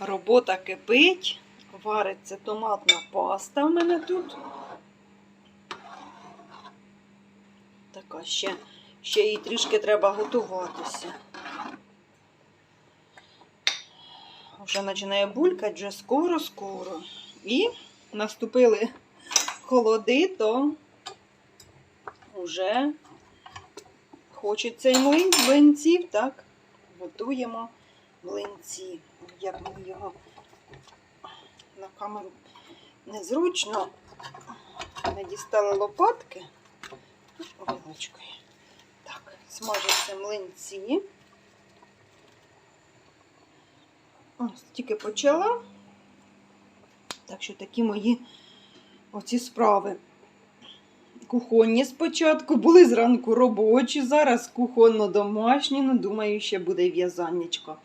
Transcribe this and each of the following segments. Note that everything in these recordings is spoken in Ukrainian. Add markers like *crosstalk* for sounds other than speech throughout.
Робота кипить, вариться томатна паста в мене тут. Така ще, ще їй трішки треба готуватися. Вже починає булькати, вже скоро-скоро. І наступили холоди, то вже хочеться й млинців, так? Готуємо млинці. Як мені його на камеру незручно. Не дістали лопатки. Вилочкою. Так, смажаться млинці. Ось, тільки почала. Так що такі мої оці справи. Кухонні спочатку були зранку робочі, зараз кухонно-домашні. Ну, думаю, ще буде в'язаннячко.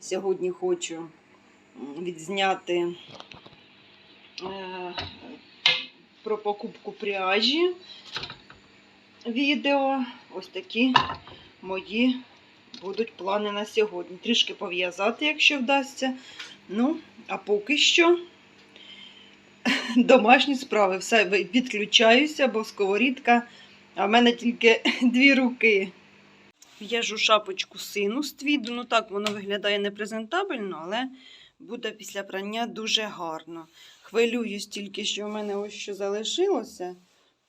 Сьогодні хочу відзняти е, про покупку пряжі відео. Ось такі мої будуть плани на сьогодні. Трішки пов'язати, якщо вдасться. Ну, а поки що *laughs* домашні справи. Все відключаюся, бо сковорідка, а в мене тільки *laughs* дві руки. В'яжу шапочку сину з твіду. Ну так, воно виглядає непрезентабельно, але буде після прання дуже гарно. Хвилююсь тільки, що в мене ось що залишилося.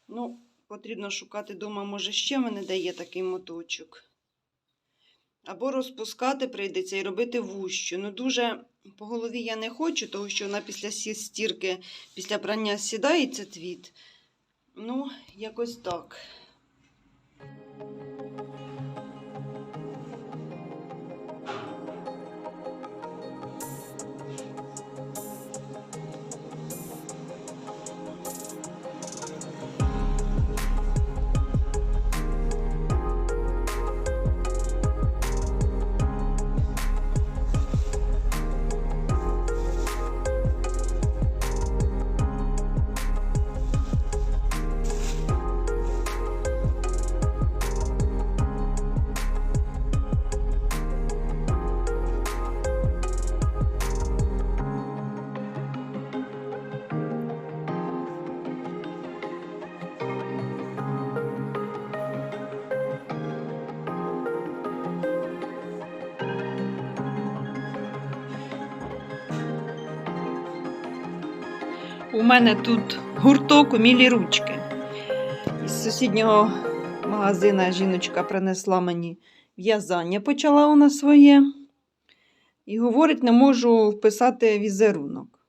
Ну, потрібно шукати вдома, може, ще мене дає такий моточок. Або розпускати прийдеться і робити вущу. Ну, дуже по голові я не хочу, тому що вона після стірки, після прання сідається твіт. Ну, якось так. Мене тут гурток умілі ручки. Із сусіднього магазина жіночка принесла мені в'язання, почала вона своє. І говорить, не можу вписати візерунок.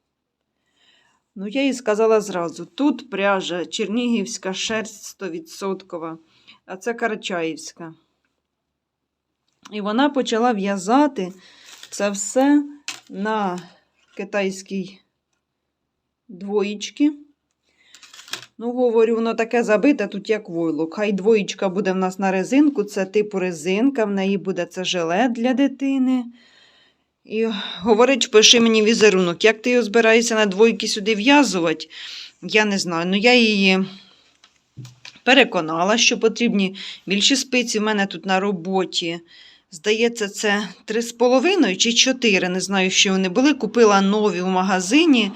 Ну, я їй сказала зразу: тут пряжа чернігівська шерсть 100%, а це карачаївська. І вона почала в'язати це все на китайській двоєчки. Ну, говорю, воно таке забите тут, як войлок. Хай двоєчка буде в нас на резинку, це типу резинка, в неї буде це жилет для дитини. І говорить, пиши мені візерунок. Як ти його збираєшся на двойки сюди в'язувати, я не знаю. Ну, я її переконала, що потрібні більші спиці в мене тут на роботі. Здається, це 3,5 чи 4, не знаю, що вони були. Купила нові в магазині,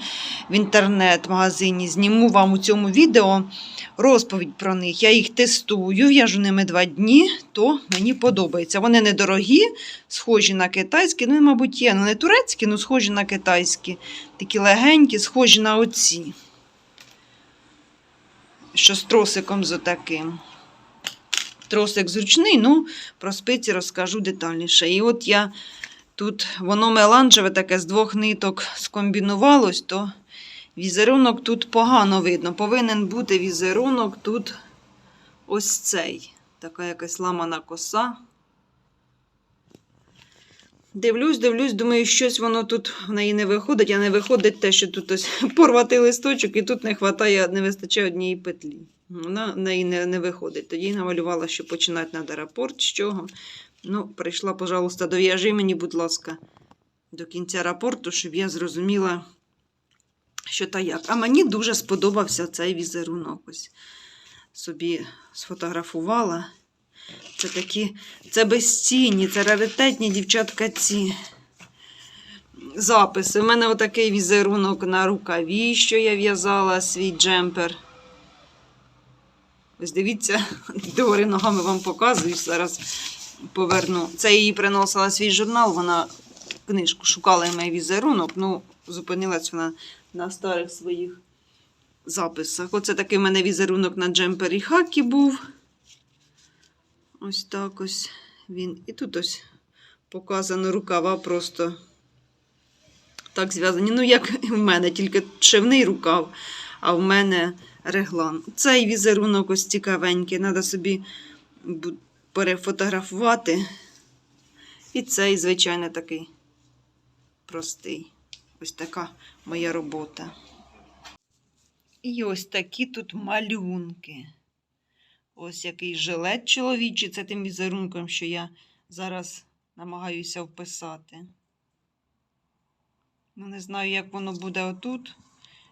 в інтернет-магазині. Зніму вам у цьому відео розповідь про них. Я їх тестую, в'яжу ними два дні, то мені подобається. Вони недорогі, схожі на китайські. Ну, мабуть, є. Ну, не турецькі, але схожі на китайські. Такі легенькі, схожі на оці. Що з тросиком з отаким. Тросик зручний, ну, про спиці розкажу детальніше. І от я тут, воно меланжеве таке з двох ниток скомбінувалось, то візерунок тут погано видно. Повинен бути візерунок тут ось цей. Така якась ламана коса. Дивлюсь, дивлюсь, думаю, щось воно тут в неї не виходить, а не виходить те, що тут ось *laughs* порвати листочок, і тут не вистачає, не вистачає однієї петлі. Вона в неї не, не виходить. Тоді намалювала, що починати треба рапорт, з чого. Ну, прийшла, пожалуйста, дов'яжи мені, будь ласка, до кінця рапорту, щоб я зрозуміла, що та як. А мені дуже сподобався цей візерунок. Ось собі сфотографувала. Це такі, це безцінні, це раритетні дівчатка ці. записи. У мене отакий візерунок на рукаві, що я в'язала свій джемпер. Ось дивіться, *laughs* догори ногами вам показую. Зараз поверну. Це їй приносила свій журнал, вона книжку шукала мій візерунок, ну, зупинилась вона на старих своїх записах. Оце такий в мене візерунок на джемпері хакі був. Ось так ось він. І тут ось показано рукава просто так зв'язані. Ну, як і в мене, тільки шивний рукав, а в мене реглан. Цей візерунок ось цікавенький. Треба собі перефотографувати. І цей, звичайно, такий простий. Ось така моя робота. І ось такі тут малюнки. Ось який жилет чоловічий, це тим візерунком, що я зараз намагаюся вписати. Ну, не знаю, як воно буде отут,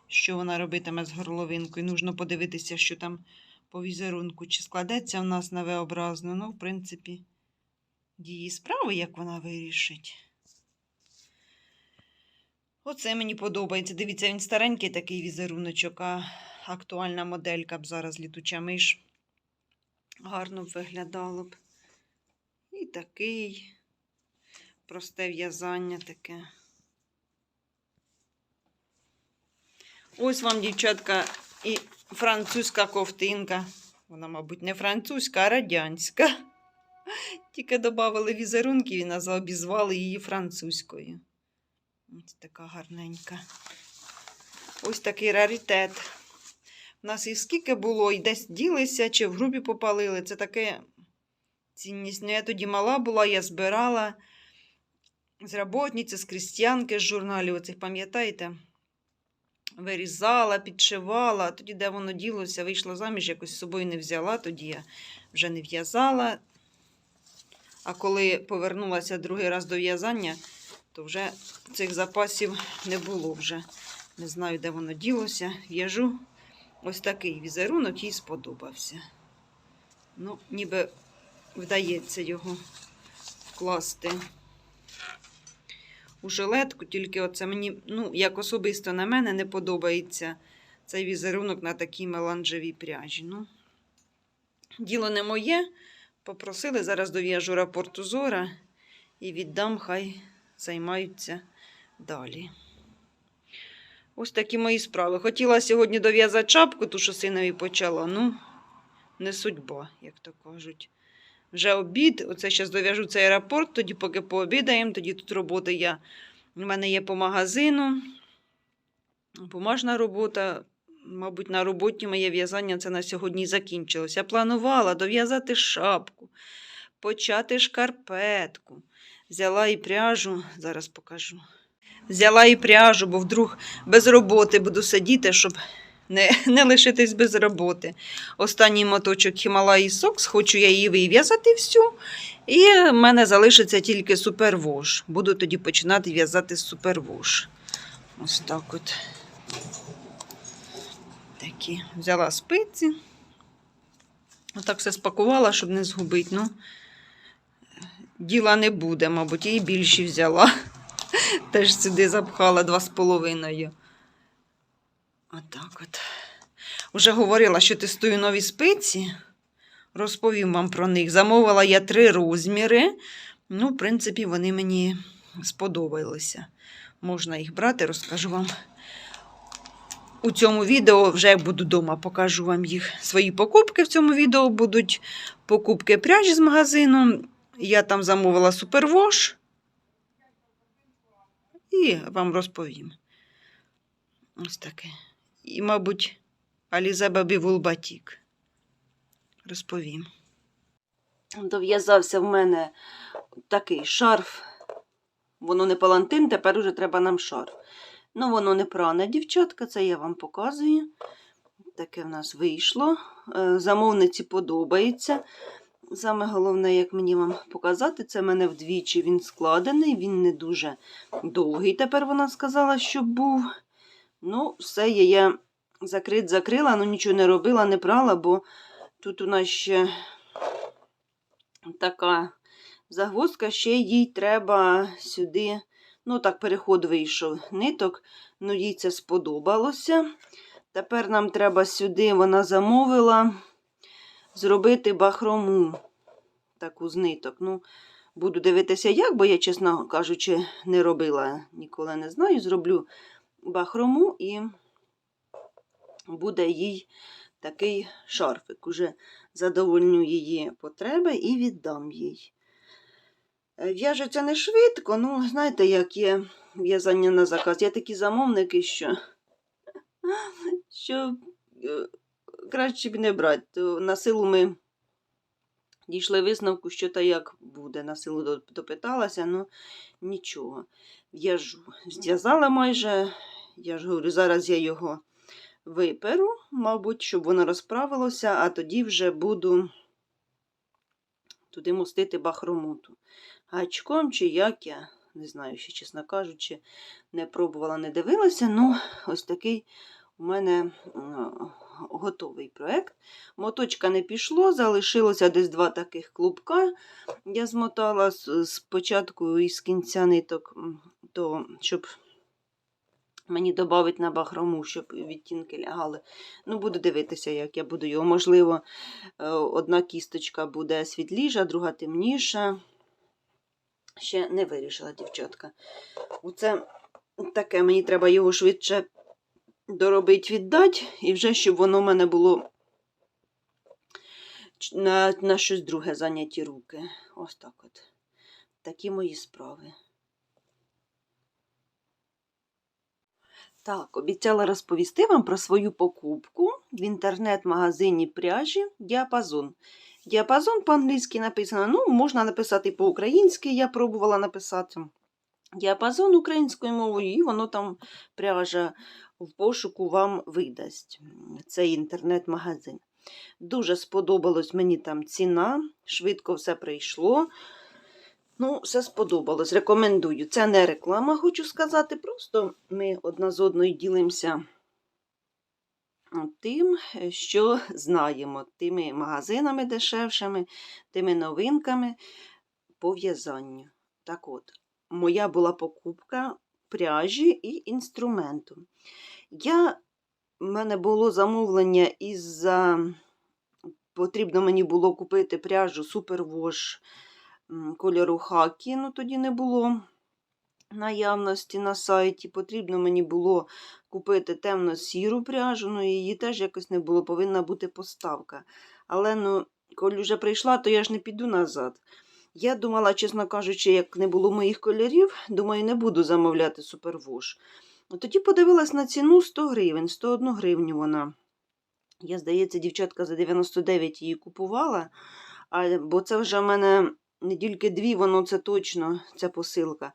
що вона робитиме з горловинкою. Нужно подивитися, що там по візерунку, чи складеться в нас на V-образну. Ну, в принципі, її справи, як вона вирішить. Оце мені подобається. Дивіться, він старенький такий візеруночок, а актуальна моделька б зараз літуча миш. Гарно б виглядало б. І такий просте в'язання таке. Ось вам, дівчатка, і французька ковтинка. Вона, мабуть, не французька, а радянська. Тільки додали візерунків і назва- обізвали її французькою. Ось така гарненька. Ось такий раритет. У нас і скільки було, і десь ділися, чи в грубі попалили. Це таке цінність. Ну, я тоді мала була, я збирала з роботниці, з крістянки, з журналів, оцих, пам'ятаєте? Вирізала, підшивала, тоді, де воно ділося, вийшла заміж, якось з собою не взяла, тоді я вже не в'язала. А коли повернулася другий раз до в'язання, то вже цих запасів не було вже. Не знаю, де воно ділося. В'яжу ось такий візерунок, їй сподобався. Ну, ніби вдається його вкласти у жилетку, тільки оце мені, ну, як особисто на мене, не подобається цей візерунок на такій меланжевій пряжі. Ну, діло не моє. Попросили, зараз дов'яжу рапорт узора і віддам, хай займаються далі. Ось такі мої справи. Хотіла сьогодні дов'язати чапку, ту, що синові почала. Ну, не судьба, як то кажуть. Вже обід. Оце зараз дов'яжу цей рапорт, тоді поки пообідаємо, тоді тут роботи я. У мене є по магазину. Бумажна робота. Мабуть, на роботі моє в'язання це на сьогодні закінчилося. Я планувала дов'язати шапку, почати шкарпетку. Взяла і пряжу, зараз покажу. Взяла і пряжу, бо вдруг без роботи буду сидіти, щоб не, не лишитись без роботи. Останній моточок Хімалаї Сокс, хочу я її вив'язати всю. І в мене залишиться тільки супервош. Буду тоді починати в'язати супервош. Ось так от. Такі. Взяла спиці. Отак все спакувала, щоб не згубити. Ну, діла не буде, мабуть, і більші взяла. *laughs* Теж сюди запхала два з половиною. Отак от. Уже говорила, що тестую нові спиці. Розповім вам про них. Замовила я три розміри. Ну, в принципі, вони мені сподобалися. Можна їх брати, розкажу вам. У цьому відео вже буду вдома, покажу вам їх. Свої покупки в цьому відео будуть покупки пряжі з магазину. Я там замовила супервош. І вам розповім. Ось таке. І, мабуть, Алізе Бабі Вулбатік. Розповім. Дов'язався в мене такий шарф. Воно не палантин, тепер уже треба нам шарф. Ну, воно не пране, дівчатка, це я вам показую. Таке в нас вийшло. Е, Замовниці подобається. Саме головне, як мені вам показати, це в мене вдвічі він складений, він не дуже довгий. Тепер вона сказала, щоб був. Ну, все є я закрит закрила, ну нічого не робила, не прала, бо тут у нас ще така загвоздка, ще їй треба сюди Ну, так, переход вийшов ниток, ну їй це сподобалося. Тепер нам треба сюди, вона замовила зробити бахрому таку з ниток. Ну, буду дивитися, як, бо я, чесно кажучи, не робила, ніколи не знаю. Зроблю бахрому і буде їй такий шарфик. Уже задовольню її потреби і віддам їй. Е, В'яжеться не швидко, ну, знаєте, як є в'язання на заказ. Є такі замовники, що, що е, краще б не брати. То на силу ми дійшли висновку, що та як буде. На силу допиталася, ну нічого. В'яжу. Зв'язала майже, я ж говорю, зараз я його виперу, мабуть, щоб воно розправилося, а тоді вже буду туди мостити бахромуту. Гачком чи як я, не знаю, ще, чесно кажучи, не пробувала, не дивилася. Ну, ось такий у мене м, готовий проєкт. Моточка не пішло, залишилося десь два таких клубка. Я змотала спочатку і з кінця ниток, то, щоб мені додати на бахрому, щоб відтінки лягали. Ну, буду дивитися, як я буду його. Можливо, е, одна кісточка буде світліша, друга темніша. Ще не вирішила, дівчатка. Оце таке, мені треба його швидше доробити, віддати, і вже щоб воно в мене було на, на щось друге зайняті руки. Ось так от. Такі мої справи. Так, обіцяла розповісти вам про свою покупку в інтернет-магазині пряжі Діапазон. Діапазон по-англійськи написано, ну, можна написати по-українськи, я пробувала написати. Діапазон українською мовою, і воно там пряжа в пошуку вам видасть. Цей інтернет-магазин. Дуже сподобалось мені там ціна, швидко все прийшло. Ну, все сподобалось. Рекомендую. Це не реклама, хочу сказати. Просто ми одна з одною ділимося тим, що знаємо, тими магазинами дешевшими, тими новинками по в'язанню. Так от, моя була покупка пряжі і інструменту. Я, в мене було замовлення із потрібно мені було купити пряжу м, кольору хакі, ну тоді не було наявності на сайті. Потрібно мені було купити темно-сіру пряжу, ну її теж якось не було, повинна бути поставка. Але ну, коли вже прийшла, то я ж не піду назад. Я думала, чесно кажучи, як не було моїх кольорів, думаю, не буду замовляти Superwash. Ну, Тоді подивилась на ціну 100 гривень, 101 гривню вона. Я, здається, дівчатка за 99 її купувала, а, бо це вже в мене не тільки дві, воно це точно, ця посилка.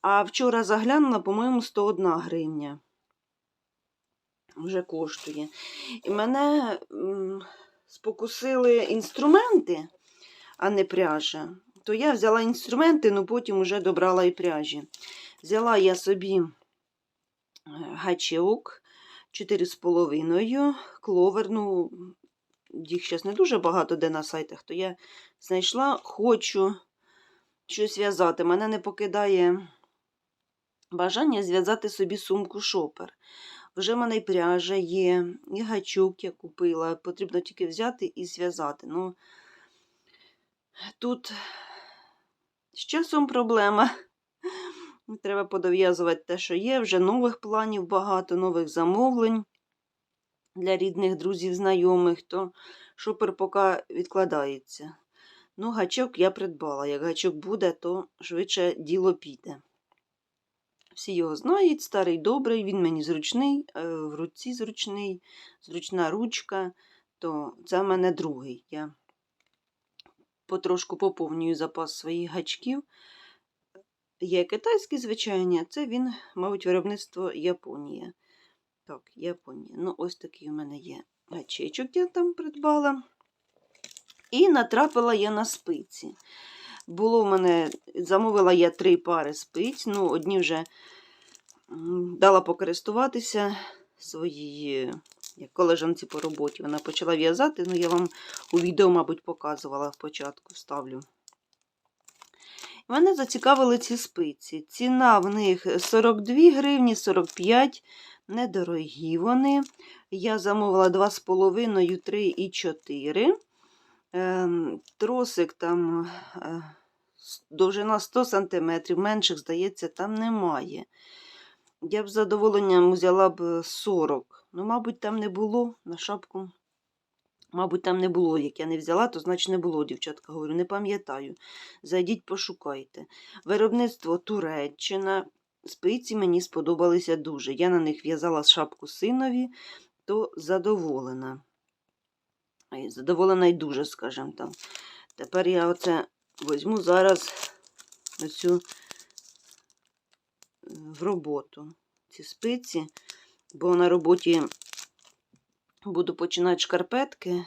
А вчора заглянула, по-моєму, 101 гривня. Вже коштує. І мене спокусили інструменти, а не пряжа. То я взяла інструменти, ну потім вже добрала і пряжі. Взяла я собі е, гачок 4,5, кловер, ну, їх зараз не дуже багато де на сайтах, то я знайшла, хочу щось в'язати. Мене не покидає бажання зв'язати собі сумку шопер. Вже в мене і пряжа є, і гачок я купила. Потрібно тільки взяти і зв'язати. Ну, тут з часом проблема. *laughs* Треба подов'язувати те, що є. Вже нових планів багато, нових замовлень для рідних, друзів, знайомих, то шопер поки відкладається. Ну, гачок я придбала. Як гачок буде, то швидше діло піде. Всі його знають, старий добрий, він мені зручний, е, в руці зручний, зручна ручка, то це в мене другий. Я потрошку поповнюю запас своїх гачків. Є китайські звичайні, а це він, мабуть, виробництво Японія. Так, Японія. Ну, ось такий у мене є гачечок, я там придбала. І натрапила я на спиці. Було в мене, замовила я три пари спиць. Ну, одні вже дала покористуватися своїй як колежанці по роботі. Вона почала в'язати, ну я вам у відео, мабуть, показувала в початку, ставлю. Мене зацікавили ці спиці. Ціна в них 42 гривні, 45 недорогі вони. Я замовила 2,5, 3 і 4. Ем, Тросик там е, довжина 100 см, менших, здається, там немає. Я б з задоволенням взяла б 40. Ну, мабуть, там не було на шапку. Мабуть, там не було. Як я не взяла, то значить не було, дівчатка. Говорю, не пам'ятаю. Зайдіть, пошукайте. Виробництво Туреччина. Спиці мені сподобалися дуже. Я на них в'язала шапку синові, то задоволена. Ай, Задоволена й дуже, скажімо там. Тепер я оце візьму зараз оцю е, в роботу. Ці спиці, бо на роботі буду починати шкарпетки,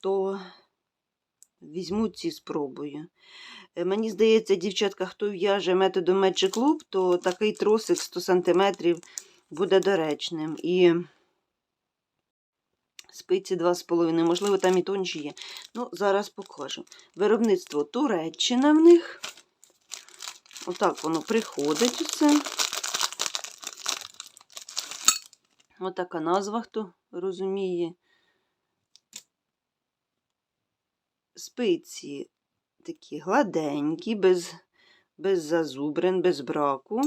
то візьму ці спробую. Е, Мені здається, дівчатка, хто в'яже методом Magic Club, то такий тросик 100 см буде доречним. І спиці 2,5, можливо, там і тонші є. Ну, зараз покажу. Виробництво Туреччина в них. Отак воно приходить усе. Отака назва, хто розуміє. Спиці такі гладенькі, без, без зазубрин, без браку.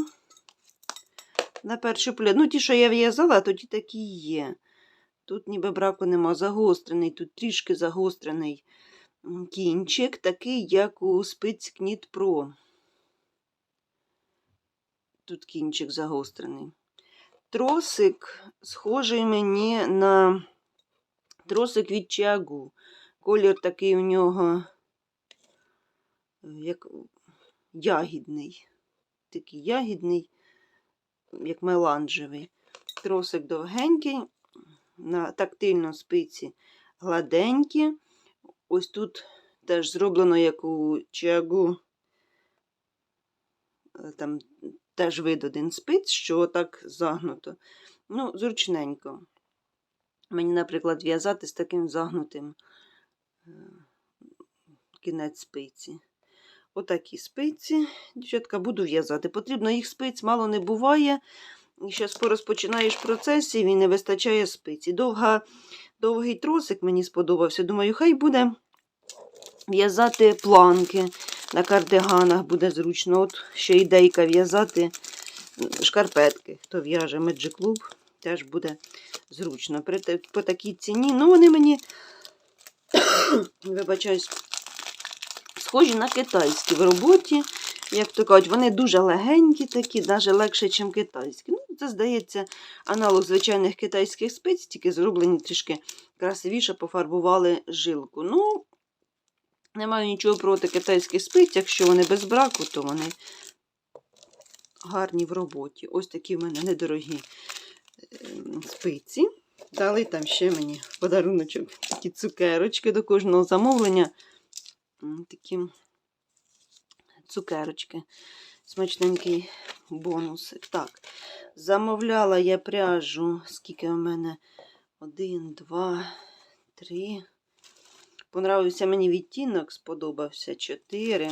На перший погляд, ну ті, що я в'язала, то ті такі є. Тут ніби браку нема загострений, тут трішки загострений кінчик, такий, як у спиць Кніт Pro. Тут кінчик загострений. Тросик схожий мені на тросик від Чагу. Колір такий у нього, як ягідний. Такий ягідний, як меланжевий. Тросик довгенький, на тактильно спиці гладенькі. Ось тут теж зроблено, як у Чагу. Е, Там теж вид один спиць, що так загнуто. Ну, зручненько. Мені, наприклад, в'язати з таким загнутим е, кінець спиці. Отакі спиці, дівчатка, буду в'язати. Потрібно їх спиць мало не буває. І зараз порозпочинаєш процес, і не вистачає спиці. Довга, довгий тросик мені сподобався. Думаю, хай буде в'язати планки на кардиганах, буде зручно. От ще ідейка в'язати шкарпетки. Хто в'яже Magic Club, теж буде зручно. При, по такій ціні. Ну, вони мені, *coughs* вибачаюсь, схожі на китайські в роботі. Як то кажуть, вони дуже легенькі такі, навіть легше, ніж китайські. Ну, це, здається, аналог звичайних китайських спиць, тільки зроблені трішки красивіше, пофарбували жилку. Ну, не маю нічого проти китайських спиць, якщо вони без браку, то вони гарні в роботі. Ось такі в мене недорогі ем, спиці. Дали там ще мені подаруночок такі цукерочки до кожного замовлення. Такі цукерочки. Смачненький бонусик. Так, замовляла я пряжу. Скільки в мене? Один, два, три. Понравився мені відтінок, сподобався. Чотири,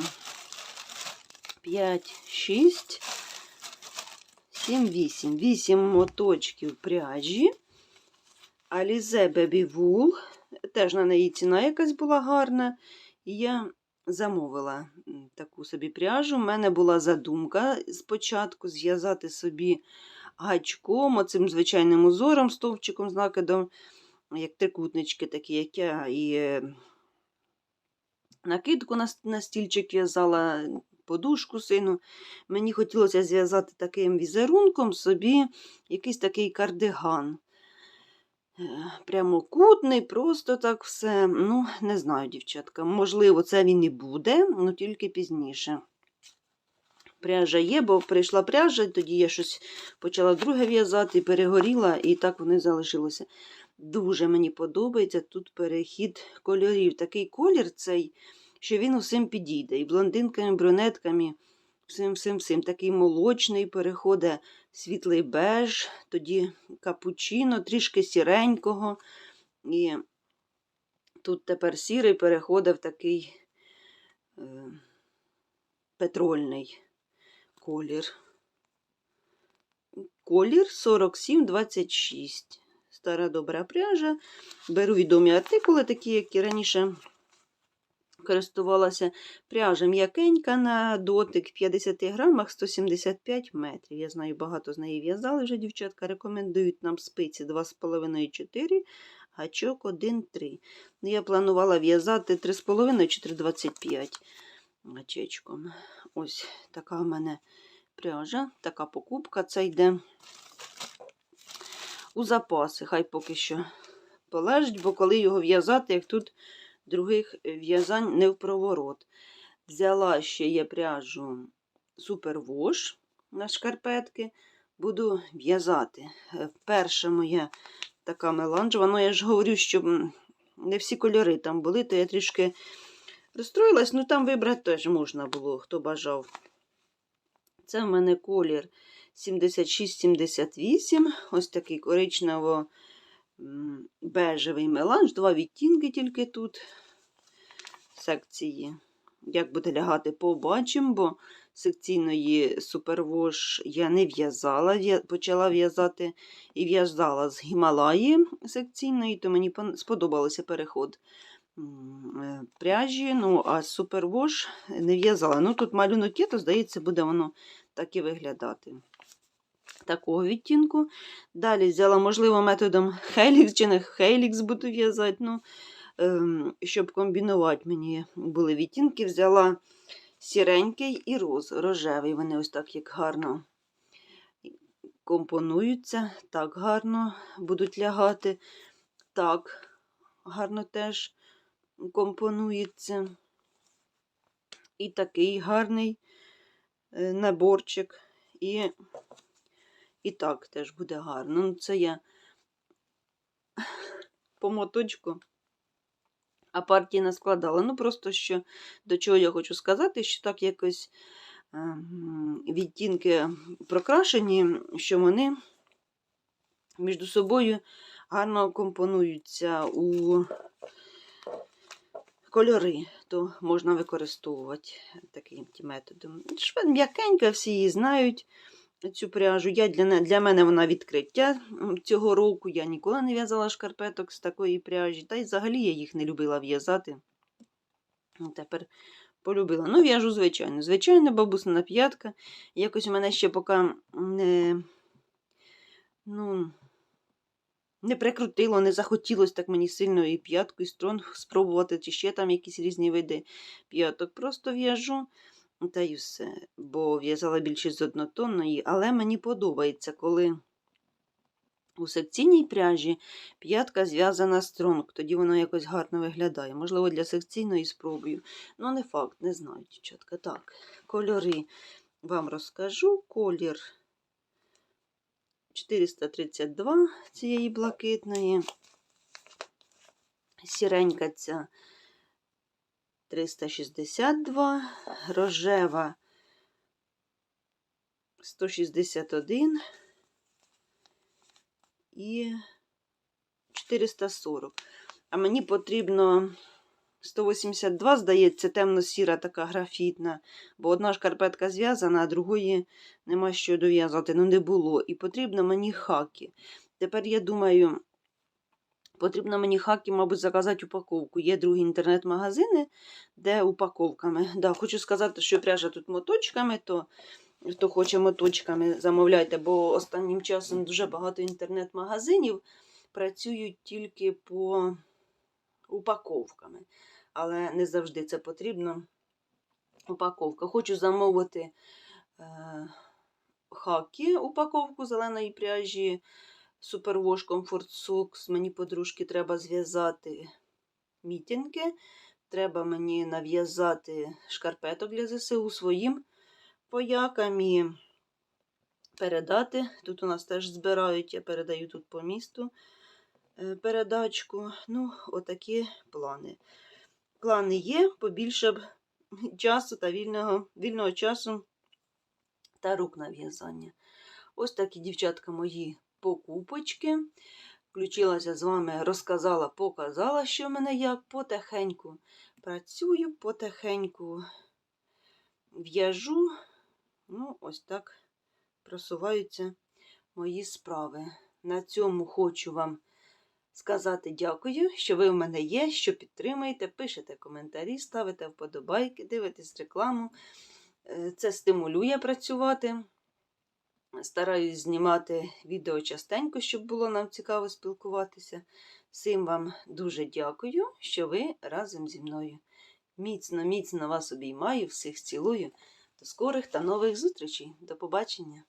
п'ять, шість, сім, вісім. Вісім моточків пряжі. Alize Baby Wool. Теж на неї ціна якась була гарна. І я замовила таку собі пряжу. У мене була задумка спочатку зв'язати собі гачком, оцим звичайним узором, стовпчиком з накидом, як трикутнички такі, як я і накидку на, на стільчик в'язала, подушку сину. Мені хотілося зв'язати таким візерунком собі якийсь такий кардиган. Е, Прямокутний, просто так все. Ну, не знаю, дівчатка. Можливо, це він і буде, але тільки пізніше. Пряжа є, бо прийшла пряжа, тоді я щось почала друге в'язати, перегоріла, і так вони залишилося. Дуже мені подобається тут перехід кольорів. Такий колір цей, що він усім підійде. І блондинками, брюнетками, всім, всім, всім. Такий молочний переходить світлий беж, тоді капучино, трішки сіренького. І тут тепер сірий переходить в такий е, петрольний колір. Колір 4726. Стара добра пряжа. Беру відомі артикули, такі, які раніше користувалася. Пряжа м'якенька на дотик в 50 грамах 175 метрів. Я знаю, багато з неї в'язали вже дівчатка. Рекомендують нам спиці 2,5-4, гачок 1,3. Ну, Я планувала в'язати 3,5 чи 3,25 гачечком. Ось така в мене пряжа, така покупка. Це йде у запаси. Хай поки що полежить, бо коли його в'язати, як тут других в'язань не в проворот. Взяла ще є пряжу супервош на шкарпетки. Буду в'язати. Е, Перша моя така меланжева. Ну, я ж говорю, що не всі кольори там були, то я трішки розстроїлась. Ну, там вибрати теж можна було, хто бажав. Це в мене колір 76-78. Ось такий коричнево бежевий меланж. Два відтінки тільки тут секції. Як буде лягати, побачимо, бо секційної супервош я не в'язала. Почала в'язати і в'язала з Гімалаї секційної, то мені сподобався переход е, пряжі. Ну, а супервош не в'язала. Ну, тут малюнок є, то, здається, буде воно так і виглядати. Такого відтінку. Далі взяла, можливо, методом Helix чи не Helix буду в'язати. Ну, ем, щоб комбінувати мені були відтінки, взяла сіренький і роз, рожевий. Вони ось так як гарно компонуються, так гарно будуть лягати, так гарно теж компонується. І такий гарний е, наборчик. І, і так теж буде гарно. Ну, це я *laughs* по моточку а партії не складала. Ну, просто що до чого я хочу сказати, що так якось ем, відтінки прокрашені, що вони між собою гарно компонуються у кольори, то можна використовувати таким методом. М'якенька, всі її знають. Цю пряжу. Я для, для мене вона відкриття цього року. Я ніколи не в'язала шкарпеток з такої пряжі. Та й взагалі я їх не любила в'язати. Ну, Тепер полюбила. Ну, в'яжу, звичайно. Звичайно, бабусина п'ятка. Якось у мене ще поки не, ну, не прикрутило, не захотілося так мені сильно і п'ятку, і стронг спробувати, чи ще там якісь різні види п'яток. Просто в'яжу. Та й все, бо в'язала більше з однотонної, але мені подобається, коли у секційній пряжі п'ятка зв'язана стронг, тоді воно якось гарно виглядає. Можливо, для секційної спробую. Ну, не факт, не знаю, дівчатка. Так, кольори вам розкажу. Колір 432 цієї блакитної. Сіренька ця 362, рожева 161 і 440. А мені потрібно 182, здається, темно-сіра така графітна, бо одна шкарпетка зв'язана, а другої нема що дов'язати. Ну, не було. І потрібно мені хаки. Тепер я думаю. Потрібно мені хаки, мабуть, заказати упаковку. Є другі інтернет-магазини, де упаковками. Да, хочу сказати, що пряжа тут моточками, то хто хоче моточками, замовляйте, бо останнім часом дуже багато інтернет-магазинів працюють тільки по упаковками. Але не завжди це потрібно. Упаковка. Хочу замовити е, хаки, упаковку зеленої пряжі. Супервош Comfort Socks. Мені подружки треба зв'язати мітінки. Треба мені нав'язати шкарпеток для ЗСУ своїм поякам і передати. Тут у нас теж збирають, я передаю тут по місту е, передачку. Ну, отакі плани. Плани є, побільше б часу та вільного, вільного часу та рук на в'язання. Ось такі, дівчатка, мої покупочки. Включилася з вами, розказала, показала, що в мене як потихеньку працюю, потихеньку в'яжу. Ну, ось так просуваються мої справи. На цьому хочу вам сказати дякую, що ви в мене є, що підтримуєте, пишете коментарі, ставите вподобайки, дивитесь рекламу. Е, Це стимулює працювати. Стараюсь знімати відео частенько, щоб було нам цікаво спілкуватися. Всім вам дуже дякую, що ви разом зі мною. Міцно, міцно вас обіймаю, всіх цілую. До скорих та нових зустрічей. До побачення!